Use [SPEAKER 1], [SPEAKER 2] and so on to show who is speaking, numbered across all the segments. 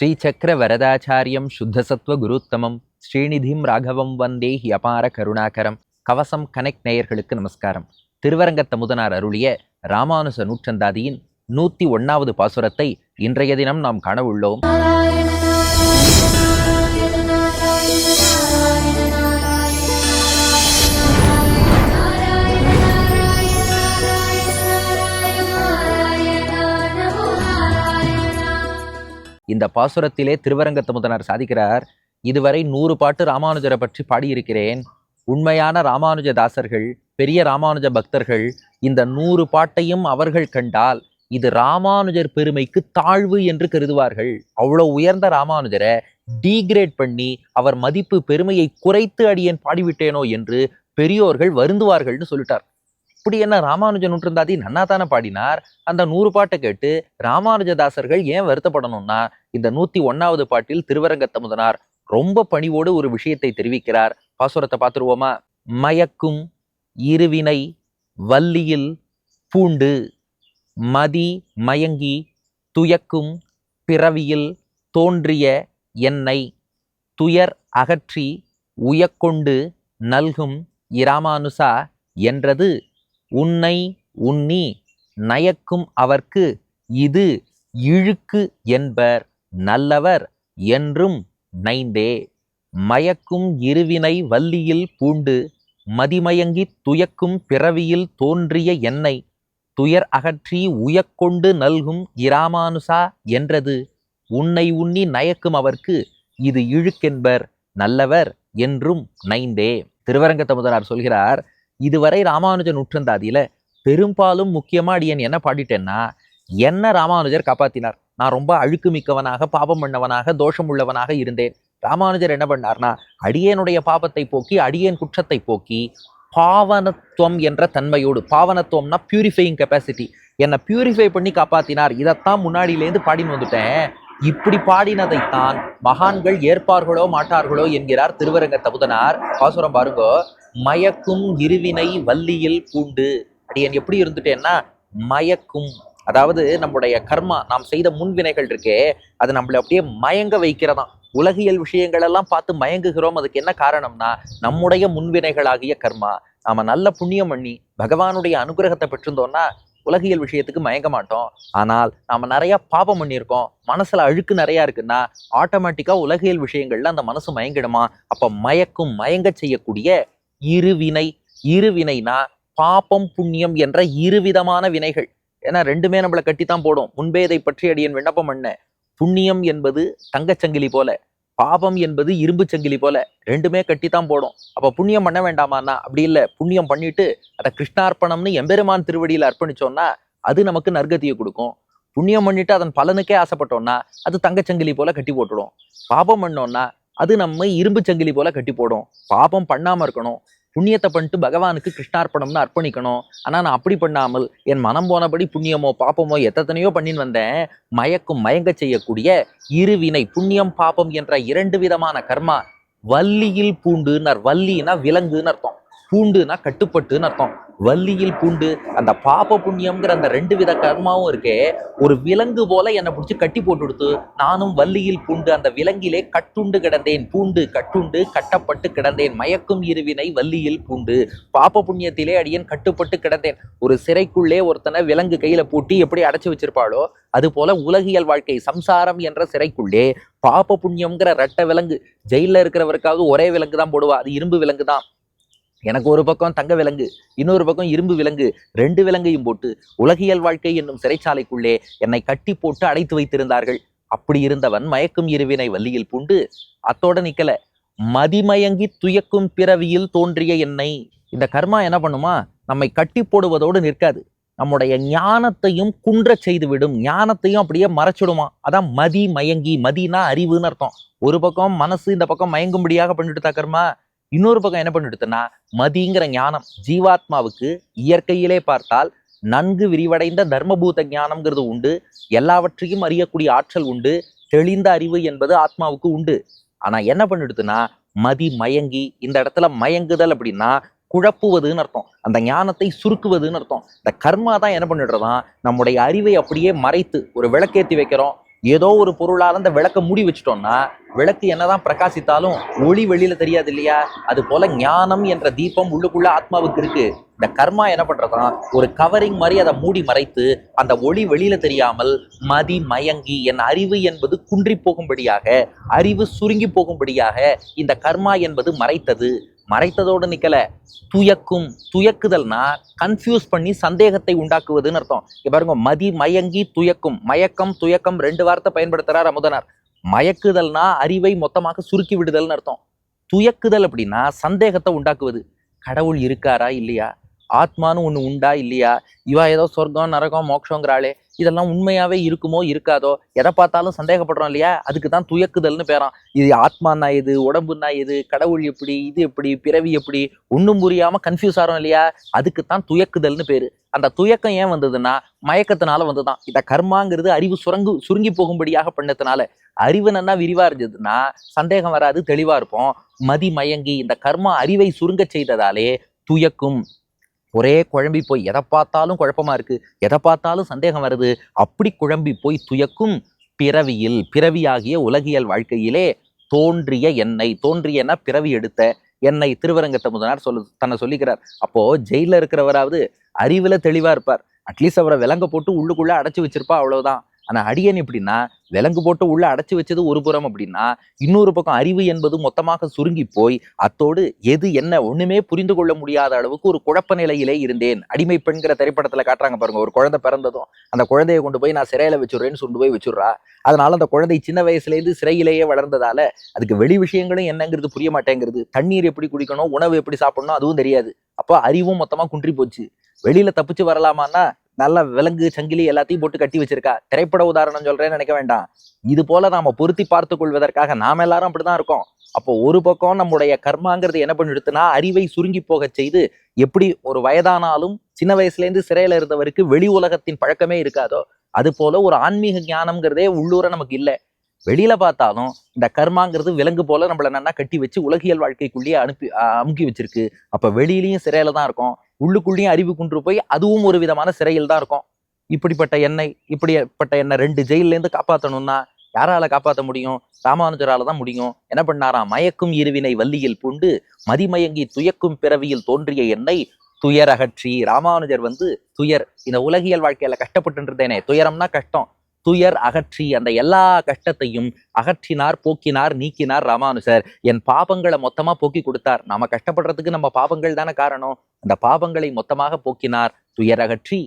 [SPEAKER 1] ஸ்ரீசக்கர வரதாச்சாரியம் சுத்தசத்வ குருத்தமம். ஸ்ரீநிதிம் ராகவம் வந்தே he அபார கருணாகரம். கவசம் connect நேயர்களுக்கு நமஸ்காரம். திருவரங்கத்தமுதனார் அருளிய ராமானுச நூற்றந்தாதியின் நூத்தி ஒன்னாவது பாசுரத்தை இன்றைய தினம் நாம் காணவுள்ளோம் இந்த பாசுரத்திலே திருவரங்கத்த முதனார் சாதிக்கிறார் இதுவரை நூறு பாட்டு ராமானுஜரை பற்றி பாடியிருக்கிறேன். உண்மையான ராமானுஜ தாசர்கள் பெரிய ராமானுஜ பக்தர்கள் இந்த நூறு பாட்டையும் அவர்கள் கண்டால் இது ராமானுஜர் பெருமைக்கு தாழ்வு என்று கருதுவார்கள். அவ்வளோ உயர்ந்த ராமானுஜரை டீக்ரேட் பண்ணி அவர் மதிப்பு பெருமையை குறைத்து அடியேன் பாடிவிட்டேனோ என்று பெரியோர்கள் வருந்துவார்கள்னு சொல்லிட்டார். இப்படி என்ன ராமானுஜ நூற்றந்தாதி நன்னா தானே பாடினார்? அந்த நூறு பாட்டை கேட்டு ராமானுஜதாசர்கள் ஏன் வருத்தப்படணும்னா இந்த நூத்தி ஒன்னாவது பாட்டில் திருவரங்கத்த முதனார் ரொம்ப பணிவோடு ஒரு விஷயத்தை தெரிவிக்கிறார். பாசுரத்தை பார்த்துருவோமா? மயக்கும் இருவினை வள்ளியில் பூண்டு மதி மயங்கி துயக்கும் பிறவியில் தோன்றிய என்னை துயர் அகற்றி உயக்கொண்டு நல்கும் இராமானுசா என்றது உன்னை உன்னி நயக்கும் அவர்க்கு இது இழுக்கு என்பர் நல்லவர் என்றும் நைந்தே. மயக்கும் இருவினை வள்ளியில் பூண்டு மதிமயங்கித் துயக்கும் பிறவியில் தோன்றிய என்னை துயர் அகற்றி உயக்கொண்டு நல்கும் இராமானுசா என்றது. உன்னை உண்ணி நயக்கும் அவர்க்கு இது இழுக்கென்பர் நல்லவர் என்றும் நைந்தே. திருவரங்கத்த முதலார் சொல்கிறார் இதுவரை ராமானுஜன் நூற்றந்தாதியில பெரும்பாலும் முக்கியமா அடியன் என்ன பாடிட்டேன்னா என்ன ராமானுஜர் காப்பாத்தினார். நான் ரொம்ப அழுக்கு மிக்கவனாக பாபம் பண்ணவனாக தோஷம் உள்ளவனாக இருந்தேன். ராமானுஜர் என்ன பண்ணார்னா அடியேனுடைய பாபத்தை போக்கி அடியேன் குற்றத்தை போக்கி பாவனத்துவம் என்ற தன்மையோடு பாவனத்துவம்னா பியூரிஃபையிங் கெப்பாசிட்டி என்னை பியூரிஃபை பண்ணி காப்பாத்தினார். இதைத்தான் முன்னாடியிலேருந்து பாடின்னு வந்துட்டேன். இப்படி பாடினதைத்தான் மகான்கள் ஏற்பார்களோ மாட்டார்களோ என்கிறார் திருவரங்க தபுதனார் பாசுரம் பாருங்கோ மயக்கும் இருவினை வள்ளியில் பூண்டு. அடியன் எப்படி இருந்துட்டேன்னா மயக்கும். அதாவது நம்முடைய கர்மா நாம் செய்த முன்வினைகள் இருக்கே அது நம்மளை அப்படியே மயங்க வைக்கிறதாம் உலகியல் விஷயங்கள் எல்லாம் பார்த்து மயங்குகிறோம். அதுக்கு என்ன காரணம்னா நம்முடைய முன்வினைகளாகிய கர்மா. நாம நல்ல புண்ணியம் பண்ணி பகவானுடைய அனுகிரகத்தை பெற்றிருந்தோம்னா உலகியல் விஷயத்துக்கு மயங்க மாட்டோம். ஆனால் நாம நிறைய பாபம் பண்ணியிருக்கோம். மனசுல அழுக்கு நிறைய இருக்குன்னா ஆட்டோமேட்டிக்கா உலகியல் விஷயங்கள்ல அந்த மனசு மயங்கிடுமா? அப்ப மயக்கும் மயங்க செய்யக்கூடிய இருவினை இருவினைனா பாபம் புண்ணியம் என்ற இருவிதமான வினைகள். ஏன்னா ரெண்டுமே நம்மளை கட்டித்தான் போடும். முன்பே இதை பற்றி அடியன் விண்ணப்பம் பண்ண. புண்ணியம் என்பது தங்கச்சங்கிலி போல பாபம் என்பது இரும்பு சங்கிலி போல ரெண்டுமே கட்டித்தான் போடும். அப்போ புண்ணியம் பண்ண வேண்டாமான்னா அப்படி இல்லை. புண்ணியம் பண்ணிட்டு அதை கிருஷ்ணார்ப்பணம்னு எம்பெருமான் திருவடியில் அர்ப்பணிச்சோம்னா அது நமக்கு நற்கதியை கொடுக்கும். புண்ணியம் பண்ணிட்டு அதன் பலனுக்கே ஆசைப்பட்டோம்னா அது தங்கச்சங்கிலி போல கட்டி போட்டுடும். பாபம் பண்ணோம்னா அது நம்ம இரும்பு சங்கிலி போல கட்டி போடும். பாபம் பண்ணாம இருக்கணும். புண்ணியத்தை பண்ணிட்டு பகவானுக்கு கிருஷ்ணார்ப்பணம்னு அர்ப்பணிக்கணும். ஆனால் நான் அப்படி பண்ணாமல் என் மனம் போனபடி புண்ணியமோ பாப்பமோ எத்தனையோ பண்ணின்னு வந்தேன். மயக்கும் மயங்க செய்யக்கூடிய இருவினை புண்ணியம் பாபம் என்ற இரண்டு விதமான கர்மா வள்ளியில் பூண்டுனர் வள்ளின்னா விலங்குன்னு அர்த்தம். பூண்டுனா கட்டுப்பட்டுன்னு அர்த்தம். வள்ளியில் பூண்டு அந்த பாப புண்ணியம்ங்கிற அந்த ரெண்டு வித கர்மாவும் இருக்கே ஒரு விலங்கு போல என்னை பிடிச்சி கட்டி போட்டு கொடுத்து நானும் வள்ளியில் பூண்டு அந்த விலங்கிலே கட்டுண்டு கிடந்தேன். பூண்டு கட்டுண்டு கட்டப்பட்டு கிடந்தேன். மயக்கும் இருவினை வள்ளியில் பூண்டு. பாப புண்ணியத்திலே அடியேன் கட்டுப்பட்டு கிடந்தேன். ஒரு சிறைக்குள்ளே ஒருத்தனை விலங்கு கையில பூட்டி எப்படி அடைச்சு வச்சிருப்பாளோ அது போல உலகியல் வாழ்க்கை சம்சாரம் என்ற சிறைக்குள்ளே பாப புண்ணியம்ங்கிற ரட்ட விலங்கு ஜெயில இருக்கிறவருக்காவது ஒரே விலங்கு தான் போடுவா. அது இரும்பு விலங்கு தான் எனக்கு ஒரு பக்கம் தங்க விலங்கு இன்னொரு பக்கம் இரும்பு விலங்கு ரெண்டு விலங்கையும் போட்டு உலகியல் வாழ்க்கை என்னும் சிறைச்சாலைக்குள்ளே என்னை கட்டி போட்டு அடைத்து வைத்திருந்தார்கள். அப்படி இருந்தவன் மயக்கும் இருவினை வள்ளியில் பூண்டு அத்தோட நிக்கல. மதிமயங்கி துயக்கும் பிறவியில் தோன்றிய என்னை இந்த கர்மா என்ன பண்ணுமா? நம்மை கட்டி போடுவதோடு நிற்காது. நம்முடைய ஞானத்தையும் குன்றச் செய்து விடும் ஞானத்தையும் அப்படியே மறைச்சிடுமா? அதான் மதி மயங்கி மதினா அறிவுன்னு அர்த்தம். ஒரு பக்கம் மனசு இந்த பக்கம் மயங்கும்படியாக பண்ணிட்டு கர்மா. இன்னொரு பக்கம் என்ன பண்ணிடுதுன்னா மதிங்கிற ஞானம் ஜீவாத்மாவுக்கு இயற்கையிலே பார்த்தால் நன்கு விரிவடைந்த தர்மபூத ஞானம்ங்கிறது உண்டு. எல்லாவற்றையும் அறியக்கூடிய ஆற்றல் உண்டு. தெளிந்த அறிவு என்பது ஆத்மாவுக்கு உண்டு. ஆனால் என்ன பண்ணிடுதுன்னா மதி மயங்கி இந்த இடத்துல மயங்குதல் அப்படின்னா குழப்புவதுன்னு அர்த்தம். அந்த ஞானத்தை சுருக்குவதுன்னு அர்த்தம். இந்த கர்மா தான் என்ன பண்ணிடுறதான் நம்முடைய அறிவை அப்படியே மறைத்து ஒரு விளக்கேற்றி வைக்கிறோம். ஏதோ ஒரு பொருளால் அந்த விளக்க மூடி வச்சுட்டோம்னா விளக்கு என்னதான் பிரகாசித்தாலும் ஒளி வெளியில தெரியாது இல்லையா? அது போல ஞானம் என்ற தீபம் உள்ளுக்குள்ள ஆத்மாவுக்கு இருக்கு. இந்த கர்மா என்ன பண்றதா ஒரு கவரிங் மாதிரி அதை மூடி மறைத்து அந்த ஒளி வெளியில தெரியாமல் மதி மயங்கி என் அறிவு என்பது குன்றி போகும்படியாக அறிவு சுருங்கி போகும்படியாக இந்த கர்மா என்பது மறைத்தது. மறைத்ததோடு நிற்கல துயக்கும் துயக்குதல்னா கன்ஃபியூஸ் பண்ணி சந்தேகத்தை உண்டாக்குவதுன்னு அர்த்தம். இங்க பாருங்க மதி மயங்கி துயக்கும். மயக்கம் துயக்கம் ரெண்டு வார்த்தை பயன்படுத்துகிறார் அமுதனார். மயக்குதல்னா அறிவை மொத்தமாக சுருக்கி விடுதல்னு அர்த்தம். துயக்குதல் அப்படின்னா சந்தேகத்தை உண்டாக்குவது. கடவுள் இருக்காரா இல்லையா? ஆத்மான்னு ஒன்று உண்டா இல்லையா? இவா ஏதோ சொர்க்கம் நரகம் மோட்சங்கிறாளே இதெல்லாம் உண்மையாவே இருக்குமோ இருக்காதோ? எதை பார்த்தாலும் சந்தேகப்படுறோம் இல்லையா? அதுக்கு தான் துயக்குதல்னு பேரான். இது ஆத்மானா எது? உடம்புனா எது? கடவுள் எப்படி? இது எப்படி? பிறவி எப்படி? ஒன்றும் புரியாம கன்ஃபியூஸ் ஆகிறோம் இல்லையா? அதுக்கு தான் துயக்குதல்னு பேரு. அந்த துயக்கம் ஏன் வந்ததுன்னா மயக்கத்தினால வந்துதான் இந்த கர்மாங்கிறது அறிவு சுரங்கு சுருங்கி போகும்படியாக பண்ணதுனால. அறிவு நல்லா விரிவா இருந்ததுன்னா சந்தேகம் வராது தெளிவா இருப்போம். மதி மயங்கி இந்த கர்மா அறிவை சுருங்க செய்ததாலே துயக்கும் ஒரே குழம்பி போய் எதை பார்த்தாலும் குழப்பமா இருக்குது எதை பார்த்தாலும் சந்தேகம் வருது. அப்படி குழம்பி போய் துயக்கும் பிறவியில் பிறவியாகிய உலகியல் வாழ்க்கையிலே தோன்றிய என்னை தோன்றியன பிறவி எடுத்த என்னை திருவரங்கத்தை முதனார் சொல்லு தன்னை சொல்லிக்கிறார். அப்போது ஜெயிலில் இருக்கிறவராவது அறிவில் தெளிவாக இருப்பார். அட்லீஸ்ட் அவரை விலங்க போட்டு உள்ளுக்குள்ளே அடைச்சி வச்சிருப்பா அவ்வளோதான் ஆனால் அடியன் எப்படின்னா விலங்கு போட்டு உள்ள அடைச்சி வச்சது ஒரு புறம் அப்படின்னா இன்னொரு பக்கம் அறிவு என்பது மொத்தமாக சுருங்கி போய் அத்தோடு எது என்ன ஒண்ணுமே புரிந்து கொள்ள முடியாத அளவுக்கு ஒரு குழப்ப நிலையிலே இருந்தேன். அடிமை பெண்கிற திரைப்படத்துல காட்டுறாங்க பாருங்க ஒரு குழந்தை பிறந்ததும் அந்த குழந்தையை கொண்டு போய் நான் சிறையில வச்சுடுறேன்னு கொண்டு போய் வச்சுடுறா. அதனால அந்த குழந்தை சின்ன வயசுலேருந்து சிறையிலேயே வளர்ந்ததால அதுக்கு வெளி விஷயங்களும் என்னங்கிறது புரிய மாட்டேங்கிறது. தண்ணீர் எப்படி குடிக்கணும் உணவு எப்படி சாப்பிடணும் அதுவும் தெரியாது. அப்போ அறிவும் மொத்தமா குன்றி போச்சு. வெளியில தப்பிச்சு வரலாமான்னா நல்ல விலங்கு சங்கிலி எல்லாத்தையும் போட்டு கட்டி வச்சிருக்கா. திரைப்பட உதாரணம் சொல்றேன்னு நினைக்க வேண்டாம். இது போல நாம பொருத்தி பார்த்து கொள்வதற்காக நாம எல்லாரும் அப்படிதான் இருக்கோம். அப்போ ஒரு பக்கம் நம்முடைய கர்மாங்கிறது என்ன பண்ணிடுத்துனா அறிவை சுருங்கி போகச் செய்து எப்படி ஒரு வயதானாலும் சின்ன வயசுலேருந்து சிறையில் சிறையில இருந்தவருக்கு வெளி உலகத்தின் பழக்கமே இருக்காதோ அது போல ஒரு ஆன்மீக ஞானம்ங்கிறதே உள்ளூர நமக்கு இல்லை. வெளியில பார்த்தாலும் இந்த கர்மாங்கிறது விலங்கு போல நம்மள நல்லா கட்டி வச்சு உலகியல் வாழ்க்கைக்குள்ளேயே அனுப்பி அமுக்கி வச்சிருக்கு. அப்ப வெளியிலயும் சிறையில தான் இருக்கும். உள்ளுக்குள்ளேயும் அறிவு குன்று போய் அதுவும் ஒரு விதமான சிறையில் தான் இருக்கும். இப்படிப்பட்ட எண்ணெய் இப்படிப்பட்ட எண்ணெய் ரெண்டு ஜெயிலேருந்து காப்பாற்றணும்னா யாரால காப்பாற்ற முடியும்? ராமானுஜரால தான் முடியும். என்ன பண்ணாராம்? மயக்கும் இருவினை வள்ளியில் பூண்டு மதிமயங்கி துயக்கும் பிறவியில் தோன்றிய எண்ணெய் துயர் அகற்றி ராமானுஜர் வந்து துயர் இந்த உலகியல் வாழ்க்கையில கஷ்டப்பட்டு இருந்தேனே துயரம்னா கஷ்டம். துயர் அகற்றி அந்த எல்லா கஷ்டத்தையும் அகற்றினார் போக்கினார் நீக்கினார் ராமானுசர் என் பாபங்களை மொத்தமா போக்கி கொடுத்தார். நாம கஷ்டப்படுறதுக்கு நம்ம பாபங்கள் தானே காரணம். அந்த பாபங்களை மொத்தமாக போக்கினார். துயர் அகற்றி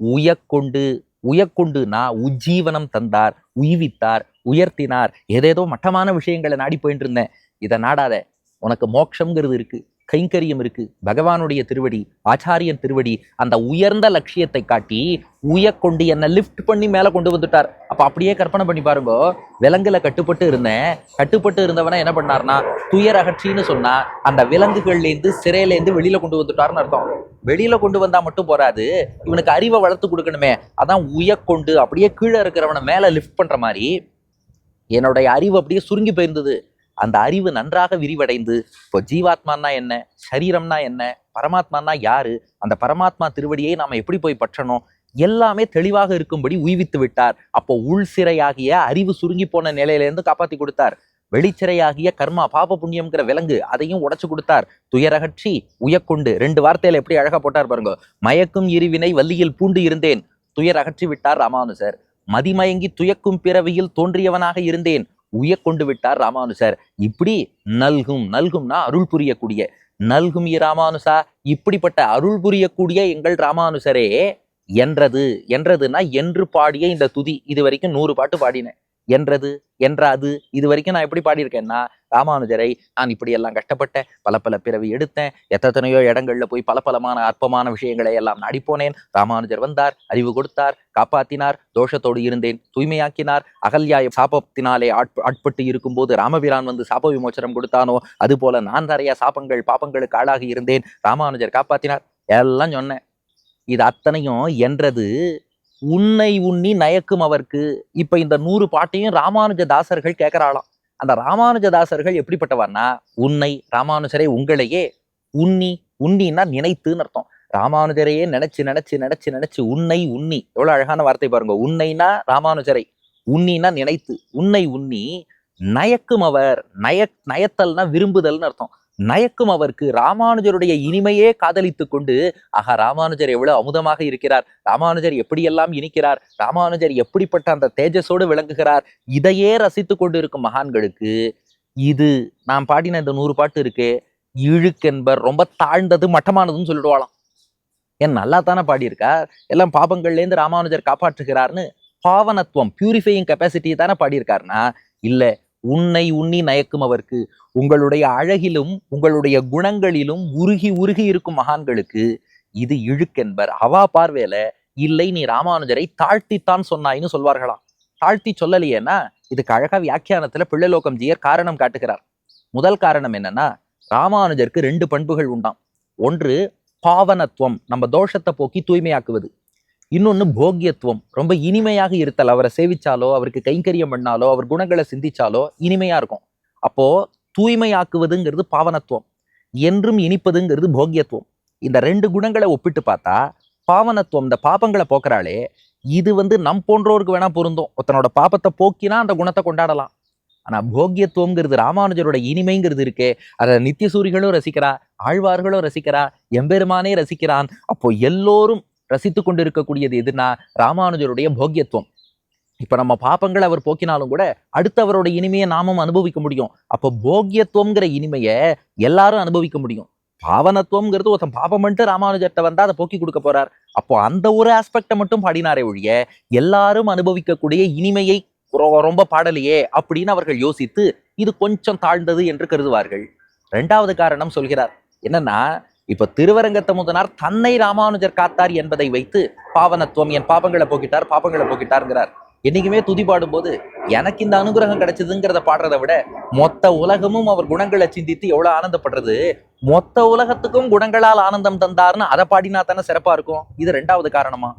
[SPEAKER 1] உயக்கொண்டு உயக்கொண்டு நான் உஜ்ஜீவனம் தந்தார். உய்வித்தார் உயர்த்தினார். ஏதேதோ மட்டமான விஷயங்களை நாடி போயிட்டு இருந்தேன். இதை நாடாத. உனக்கு மோட்சம்ங்கிறது இருக்கு. கைங்கரியம் இருக்கு. பகவானுடைய திருவடி ஆச்சாரியன் திருவடி அந்த உயர்ந்த லட்சியத்தை காட்டி உயக்கொண்டு என்னை லிஃப்ட் பண்ணி மேல கொண்டு வந்துட்டார். அப்ப அப்படியே கற்பனை பண்ணி பாருங்க விலங்குல கட்டுப்பட்டு இருந்தேன். கட்டுப்பட்டு இருந்தவன என்ன பண்ணார்னா துயர் அகற்றின்னு சொன்னா அந்த விலங்குகள்ல இருந்து சிறையில இருந்து வெளியில கொண்டு வந்துட்டாருன்னு அர்த்தம். வெளியில கொண்டு வந்தா மட்டும் போறாது இவனுக்கு அறிவை வளர்த்து கொடுக்கணுமே. அதான் உயக்கொண்டு அப்படியே கீழே இருக்கிறவனை மேல லிஃப்ட் பண்ற மாதிரி என்னுடைய அறிவு அப்படியே சுருங்கி போயிருந்தது. அந்த அறிவு நன்றாக விரிவடைந்து இப்போ ஜீவாத்மான்னா என்ன சரீரம்னா என்ன பரமாத்மான்னா யாரு அந்த பரமாத்மா திருவடியை நாம எப்படி போய் பற்றணும் எல்லாமே தெளிவாக இருக்கும்படி உய்வித்து விட்டார். அப்போ உள் சிறையாகிய அறிவு சுருங்கி போன நிலையிலேருந்து காப்பாற்றி கொடுத்தார். வெளிச்சிறையாகிய கர்மா பாப புண்ணியம்ங்கிற விலங்கு அதையும் உடைச்சு கொடுத்தார். துயரகற்றி உயக்கொண்டு ரெண்டு வார்த்தையில எப்படி அழகா போட்டார் பாருங்க. மயக்கும் இருவினை வள்ளியில் பூண்டு இருந்தேன் துயர் அகற்றி விட்டார் ராமானுசர். மதிமயங்கி துயக்கும் பிறவியில் தோன்றியவனாக இருந்தேன் உயக்கொண்டு விட்டார் ராமானுசர் இப்படி நல்கும் நல்கும்னா அருள் புரியக்கூடிய. நல்கும் இ ராமானுசா இப்படிப்பட்ட அருள் புரியக்கூடிய எங்கள் ராமானுசரே என்றது என்றதுன்னா என்று பாடிய இந்த துதி. இது வரைக்கும் நூறு பாட்டு பாடினேன். என்றது என்ற அது இது வரைக்கும் நான் எப்படி பாடியிருக்கேன்னா ராமானுஜரை நான் இப்படி எல்லாம் கஷ்டப்பட்டேன் பல பல பிறவி எடுத்தேன். எத்தனையோ இடங்கள்ல போய் பல பலமான அற்பமான விஷயங்களை எல்லாம் நடிப்போனேன். ராமானுஜர் வந்தார் அறிவு கொடுத்தார் காப்பாத்தினார் தோஷத்தோடு இருந்தேன் தூய்மையாக்கினார். அகல்யாய சாபத்தினாலே ஆட் ஆட்பட்டு இருக்கும்போது ராமபிரான் வந்து சாப விமோச்சனம் கொடுத்தானோ அது போல நான் நிறைய சாபங்கள் பாபங்களுக்கு ஆளாகி இருந்தேன். ராமானுஜர் காப்பாத்தினார். எல்லாம் சொன்னேன். இது அத்தனையும் என்றது உன்னை உண்ணி நயக்கும் அவர்க்கு. இப்ப இந்த நூறு பாட்டையும் ராமானுஜ தாசர்கள் கேட்கறாளாம் அந்த ராமானுஜ தாசர்கள் எப்படிப்பட்டவர்னா உன்னை ராமானுஜரை உங்களையே உண்ணி உண்ணின்னா நினைத்துன்னு அர்த்தம். ராமானுஜரையே நினைச்சு நினைச்சு நினைச்சு நினைச்சு உன்னை உண்ணி. எவ்வளவு அழகான வார்த்தை பாருங்க. உன்னைனா ராமானுஜரை உன்னினா நினைத்து. உன்னை உன்னி நயக்கும் அவர். நய நயத்தல்னா விரும்புதல்னு அர்த்தம். நயக்கும் அவருக்கு ராமானுஜருடைய இனிமையே காதலித்து கொண்டு ஆகா ராமானுஜர் எவ்வளவு அமுதமாக இருக்கிறார். ராமானுஜர் எப்படியெல்லாம் இனிக்கிறார். ராமானுஜர் எப்படிப்பட்ட அந்த தேஜஸோடு விளங்குகிறார். இதையே ரசித்து கொண்டு இருக்கும் மகான்களுக்கு இது நான் பாடின இந்த நூறு பாட்டு இருக்கு இழுக்கென்பர் ரொம்ப தாழ்ந்தது மட்டமானதுன்னு சொல்லிடுவாளாம். ஏன் நல்லா தானே பாடியிருக்கார் எல்லாம் பாபங்கள்லேருந்து ராமானுஜர் காப்பாற்றுகிறார்னு பாவனத்துவம் பியூரிஃபையிங் கெப்பாசிட்டி தானே பாடியிருக்காருனா? இல்லை உன்னை உன்னி நயக்கும் அவருக்கு. உங்களுடைய அழகிலும் உங்களுடைய குணங்களிலும் உருகி உருகி இருக்கும் மகான்களுக்கு இது இழுக்கென்பர். அவா பார்வையில இல்லை நீ ராமானுஜரை தாழ்த்தித்தான் சொன்னாய்ன்னு சொல்வார்களாம். தாழ்த்தி சொல்லலையேன்னா இதுக்கு அழகா வியாக்கியானத்துல பிள்ளைலோகம் ஜியர் காரணம் காட்டுகிறார். முதல் காரணம் என்னன்னா ராமானுஜருக்கு ரெண்டு பண்புகள் உண்டாம். ஒன்று பாவனத்துவம் நம்ம தோஷத்தை போக்கி தூய்மையாக்குவது. இன்னொன்று போக்கியத்துவம். ரொம்ப இனிமையாக இருத்தல். அவரை சேவிச்சாலோ அவருக்கு கைங்கரியம் பண்ணாலோ அவர் குணங்களை சிந்திச்சாலோ இனிமையாக இருக்கும். அப்போ தூய்மையாக்குவதுங்கிறது பாவனத்துவம். என்றும் இனிப்பதுங்கிறது போக்கியத்துவம். இந்த ரெண்டு குணங்களை ஒப்பிட்டு பார்த்தா பாவனத்துவம் இந்த பாபங்களை போக்குறாளே இது வந்து நம் போன்றோருக்கு வேணால் பொருந்தும். ஒருத்தனோட பாபத்தை போக்கினா அந்த குணத்தை கொண்டாடலாம். ஆனால் போக்கியத்துவங்கிறது ராமானுஜரோட இனிமைங்கிறது இருக்கே அதை நித்தியசூரிகளும் ரசிக்கிறா ஆழ்வார்களும் ரசிக்கிறா எம்பெருமானே ரசிக்கிறான். அப்போ எல்லோரும் ரசித்து கொண்டிருக்கக்கூடியது எதுனா ராமானுஜருடைய போக்கியத்துவம். இப்போ நம்ம பாப்பங்களை அவர் போக்கினாலும் கூட அடுத்து அவரோட இனிமையை நாமும் அனுபவிக்க முடியும். அப்போ போக்கியத்துவங்கிற இனிமையை எல்லாரும் அனுபவிக்க முடியும். பாவனத்துவம்ங்கிறது ஒருத்தன் பாப்பம் பண்ணிட்டு ராமானுஜர்கிட்ட வந்தால் அதை போக்கி கொடுக்க போறார். அப்போ அந்த ஒரு ஆஸ்பெக்டை மட்டும் பாடினாரே ஒழிய எல்லாரும் அனுபவிக்கக்கூடிய இனிமையை ரொம்ப பாடலையே அப்படின்னு அவர்கள் யோசித்து இது கொஞ்சம் தாழ்ந்தது என்று கருதுவார்கள். ரெண்டாவது காரணம் சொல்கிறார். என்னன்னா இப்ப திருவரங்கத்த முதனார் தன்னை ராமானுஜர் காத்தார் என்பதை வைத்து பாவனத்துவம் என் பாபங்களை போக்கிட்டார் பாபங்களை போக்கிட்டாருங்கிறார். என்னைக்குமே துதி பாடும்போது எனக்கு இந்த அனுகிரகம் கிடைச்சதுங்கிறத பாடுறதை விட மொத்த உலகமும் அவர் குணங்களை சிந்தித்து எவ்வளவு ஆனந்தப்படுறது? மொத்த உலகத்துக்கும் குணங்களால் ஆனந்தம் தந்தார்னு அதை பாடினா தானே சிறப்பா இருக்கும்? இது ரெண்டாவது காரணமா?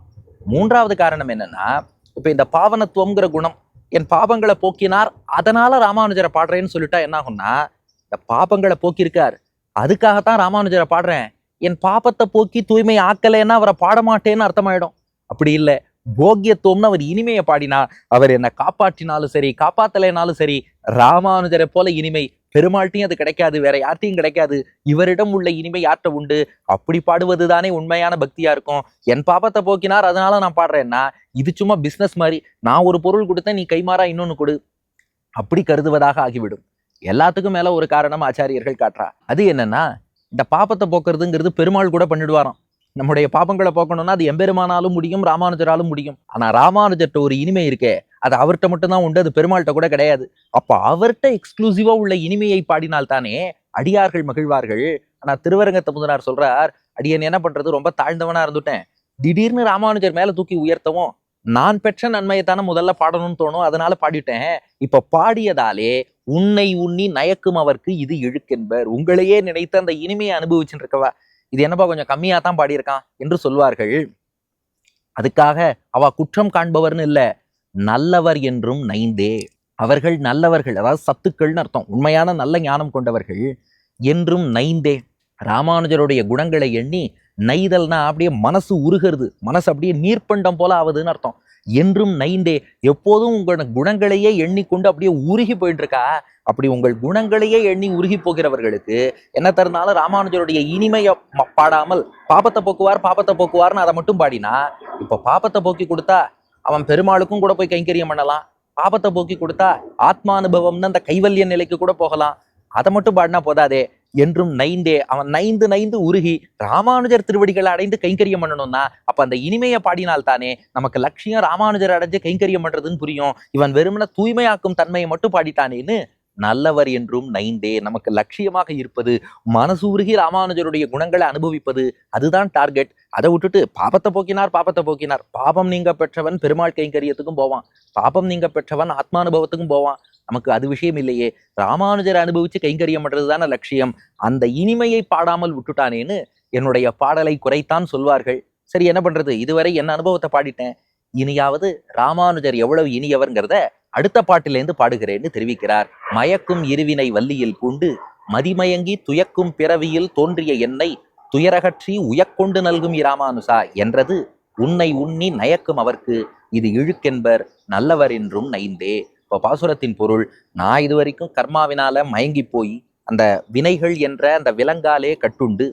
[SPEAKER 1] மூன்றாவது காரணம் என்னன்னா இப்ப இந்த பாவனத்துவம்ங்கிற குணம் என் பாபங்களை போக்கினார் அதனால ராமானுஜரை பாடுறேன்னு சொல்லிட்டா என்ன ஆகும்னா இந்த பாபங்களை போக்கியிருக்கார். அதுக்காகத்தான் ராமானுஜரை பாடுறேன். என் பாப்பத்தை போக்கி தூய்மை ஆக்கலைன்னா அவரை பாட மாட்டேன்னு அர்த்தமாயிடும். அப்படி இல்லை. போக்கியத்துவம்னு அவர் இனிமையை பாடினா அவர் என்னை காப்பாற்றினாலும் சரி காப்பாத்தலைனாலும் சரி ராமானுஜரை போல இனிமை. பெருமாள்கிட்டையும் அது கிடைக்காது வேற யார்ட்டையும் கிடைக்காது. இவரிடம் உள்ள இனிமை யார்கிட்ட உண்டு? அப்படி பாடுவது தானே உண்மையான பக்தியா இருக்கும். என் பாப்பத்தை போக்கினார் அதனால நான் பாடுறேன்னா இது சும்மா பிசினஸ் மாதிரி. நான் ஒரு பொருள் கொடுத்தேன் நீ கைமாறா இன்னொன்னு கொடு. அப்படி கருதுவதாக ஆகிவிடும். எல்லாத்துக்கும் மேல ஒரு காரணம் ஆச்சாரியர்கள் காட்டுறா. அது என்னன்னா இந்த பாப்பத்தை போக்குறதுங்கிறது பெருமாள் கூட பண்ணிடுவாராம். நம்முடைய பாப்பங்களை போக்கணும்னா அது எம்பெருமானாலும் முடியும் ராமானுஜராலும் முடியும். ஆனா ராமானுஜர்கிட்ட ஒரு இனிமை இருக்கே அது அவர்கிட்ட மட்டும்தான் உண்டு அது பெருமாள்கிட்ட கூட கிடையாது. அப்ப அவர்கிட்ட எக்ஸ்க்ளூசிவா உள்ள இனிமையை பாடினால் தானே அடியார்கள் மகிழ்வார்கள். ஆனா திருவரங்கத்த முதனார் சொல்கிறார் அடியன் என்ன பண்றது? ரொம்ப தாழ்ந்தவனா இருந்துட்டேன். திடீர்னு ராமானுஜர் மேல தூக்கி உயர்த்தவும் நான் பெற்ற நன்மையை தானே முதல்ல பாடணும்னு தோணும். அதனால பாடிட்டேன். இப்ப பாடியதாலே உன்னை உண்ணி நயக்கும் அவர்க்கு இது இழுக்கென்பர். உங்களையே நினைத்து அந்த இனிமையை அனுபவிச்சுட்டு இருக்கவா இது என்னப்பா கொஞ்சம் கம்மியா தான் பாடியிருக்கான் என்று சொல்வார்கள். அதுக்காக அவ குற்றம் காண்பவர்னு இல்ல நல்லவர் என்றும் நைந்தே. அவர்கள் நல்லவர்கள் அதாவது சத்துக்கள்னு அர்த்தம் உண்மையான நல்ல ஞானம் கொண்டவர்கள் என்றும் நைந்தே. ராமானுஜருடைய குணங்களை எண்ணி நைதல்னா அப்படியே மனசு உருகிறது. மனசு அப்படியே நீர்ப்பண்டம் போல ஆகுதுன்னு அர்த்தம். என்றும் நைந்தே எப்போதும் உங்களோட குணங்களையே எண்ணிக்கொண்டு அப்படியே உருகி போயிட்டு இருக்கா அப்படி உங்கள் குணங்களையே எண்ணி உருகி போகிறவர்களுக்கு என்ன தருந்தாலும் ராமானுஜருடைய இனிமையை பாடாமல் பாபத்தை போக்குவார் பாபத்தை போக்குவார்னு அதை மட்டும் பாடினா இப்போ பாபத்தை போக்கி கொடுத்தா அவன் பெருமாளுக்கும் கூட போய் கைங்கரியம் பண்ணலாம். பாபத்தை போக்கி கொடுத்தா ஆத்மானுபவம்னு அந்த கைவல்ய நிலைக்கு கூட போகலாம். அதை மட்டும் பாடினா போதாதே. என்றும் நைந்தே அவன் நைந்து நைந்து உருகி ராமானுஜர் திருவடிகளை அடைந்து கைங்கரியம் பண்ணணும்னா அப்ப அந்த இனிமையை பாடினால் தானே நமக்கு லட்சியம் ராமானுஜர் அடைஞ்சு கைங்கரியம் பண்றதுன்னு புரியும். இவன் வெறுமன தூய்மையாக்கும் தன்மையை மட்டும் பாடிட்டானேன்னு நல்லவர் என்றும் நைந்தே நமக்கு லட்சியமாக இருப்பது மனசு உருகி ராமானுஜருடைய குணங்களை அனுபவிப்பது அதுதான் டார்கெட். அதை விட்டுட்டு பாபத்தை போக்கினார் பாபத்தை போக்கினார். பாபம் நீங்க பெற்றவன் பெருமாள் கைங்கரியத்துக்கும் போவான். பாபம் நீங்க பெற்றவன் ஆத்மானுபவத்துக்கும் போவான். நமக்கு அது விஷயம் இல்லையே. ராமானுஜரை அனுபவிச்சு கைங்கரியம் பண்றது தானே லட்சியம். அந்த இனிமையை பாடாமல் விட்டுட்டானேன்னு என்னுடைய பாடலை குறைத்தான் சொல்வார்கள். சரி என்ன பண்றது? இதுவரை என் அனுபவத்தை பாடிட்டேன்? இனியாவது ராமானுஜர் எவ்வளவு இனியவர்ங்கிறத அடுத்த பாட்டிலேருந்து பாடுகிறேன்னு தெரிவிக்கிறார். மயக்கும் இருவினை வள்ளியில் பூண்டு மதிமயங்கி துயக்கும் பிறவியில் தோன்றிய என்னை துயரகற்றி உயக்கொண்டு நல்கும் இராமானுசா என்றது உன்னை உண்ணி நயக்கும் அவர்க்கு. இது இழுக்கென்பர் நல்லவர் என்றும் நைந்தே. இப்போ பாசுரத்தின் பொருள் நான் இது வரைக்கும் கர்மாவினால மயங்கி போய் அந்த வினைகள் என்ற அந்த விலங்காலே கட்டுண்டு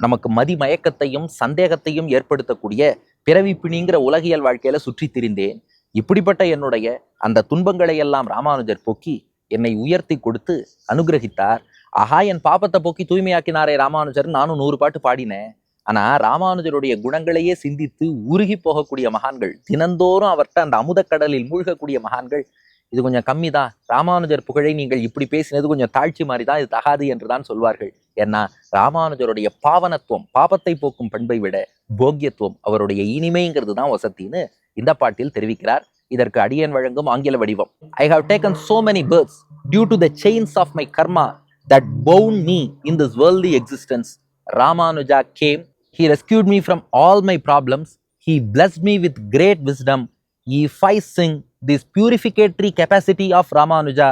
[SPEAKER 1] நமக்கு மதிமயக்கத்தையும் சந்தேகத்தையும் ஏற்படுத்தக்கூடிய பிறவி பிணிங்கிற உலகியல் வாழ்க்கையில சுற்றி திரிந்தேன். இப்படிப்பட்ட என்னுடைய அந்த துன்பங்களை எல்லாம் ராமானுஜர் போக்கி என்னை உயர்த்தி கொடுத்து அனுகிரகித்தார். ஆஹா என் பாப்பத்தை போக்கி தூய்மையாக்கினாரே ராமானுஜர் நானும் நூறு பாட்டு பாடினேன் ஆனா ராமானுஜருடைய குணங்களையே சிந்தித்து உருகி போகக்கூடிய மகான்கள் தினந்தோறும் அவர்கிட்ட அந்த அமுதக்கடலில் மூழ்கக்கூடிய மகான்கள் இது கொஞ்சம் கம்மி தான் ராமானுஜர் புகழை நீங்கள் இப்படி பேசினது கொஞ்சம் தாழ்ச்சி மாதிரி தான் இது தகாது என்று தான் சொல்வார்கள். ஏன்னா ராமானுஜருடைய பாவனத்துவம் பாபத்தை போக்கும் பண்பை விட போக்கியத்துவம் அவருடைய இனிமைங்கிறது தான் வசத்தின்னு இந்த பாட்டில் தெரிவிக்கிறார். இதற்கு அடியன் வழங்கும் ஆங்கில வடிவம். I have taken so many births due to the chains of my karma that bound me in this worldly existence Ramanuja came he rescued me from all my problems he bless me with great wisdom if ஃபை சிங் this purificatory capacity of ramanuja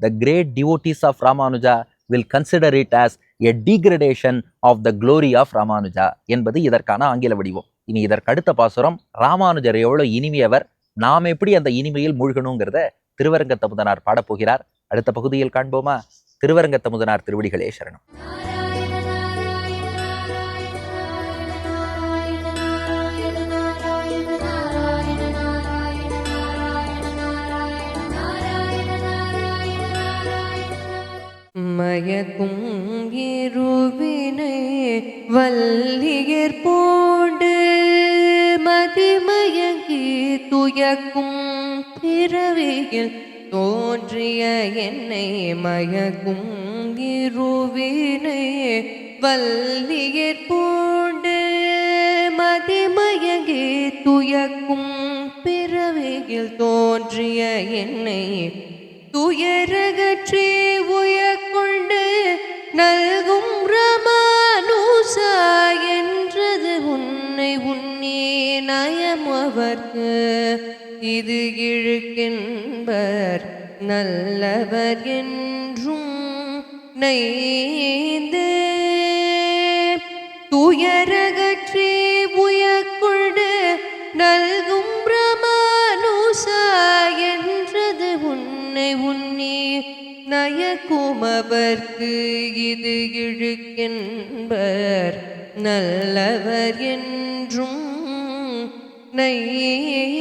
[SPEAKER 1] the great devotees of ramanuja will consider it as a degradation of the glory of ramanuja என்பது இதற்கான ஆங்கில வடிவம். இனி இதற்கு அடுத்த பாசுரம் ராமானுஜர் எவ்வளோ இனிமையவர் நாம் எப்படி அந்த இனிமையில் மூழ்கணுங்கிறத திருவரங்கத்தமுதனார் பாடப்போகிறார். அடுத்த பகுதியில் காண்போமா? திருவரங்கத்தமுதனார் திருவடிகளே சரணம்.
[SPEAKER 2] மயக்கும் இருவினை வல்லியர் போடு. மதிமயங்கி துயக்கும் பிறவியில் தோன்றிய என்னை மயக்கும் இருவினை வல்லியர் போடு. மதிமயங்கி துயக்கும் பிறவியில் தோன்றிய என்னை துயரகற்றே உயக்குள் நல்கும் ரமானுசா என்றது உன்னை உன்னே நயம் அவர்க்கு. இது இழுக்கின்பர் நல்லவர் என்றும் நெய்தே துயரகற்றே நயக்குமவர்க்கு இது இழுக்கின்பர் நல்லவர் என்றும் நெய்தே